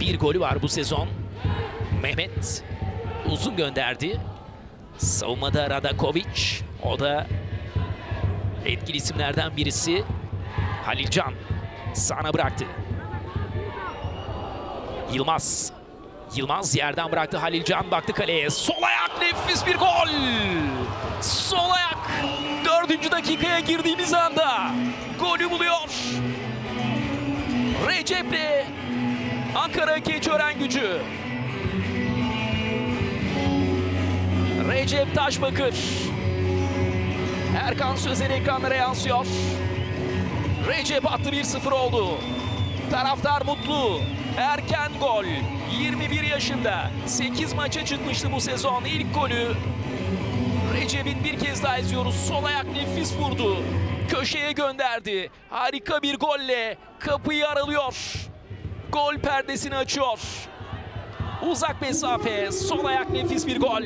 Bir golü var bu sezon. Mehmet uzun gönderdi. Savunmada Radakovic. O da etkili isimlerden birisi. Halilcan sana bıraktı. Yılmaz. Yılmaz yerden bıraktı Halilcan baktı kaleye. Sol ayak nefis bir gol. Sol ayak. Dördüncü dakikaya girdiğimiz anda golü buluyor. Recep'le Ankara Keçiören gücü. Recep Taşbakır. Erkan Sözer ekranlara yansıyor. Recep attı 1-0 oldu. Taraftar mutlu. Erken gol. 21 yaşında. 8 maça çıkmıştı bu sezon. İlk golü. Recep'in bir kez daha izliyoruz. Sol ayak nefis vurdu. Köşeye gönderdi. Harika bir golle kapıyı aralıyor. Gol perdesini açıyor. Uzak mesafe, sol ayak nefis bir gol.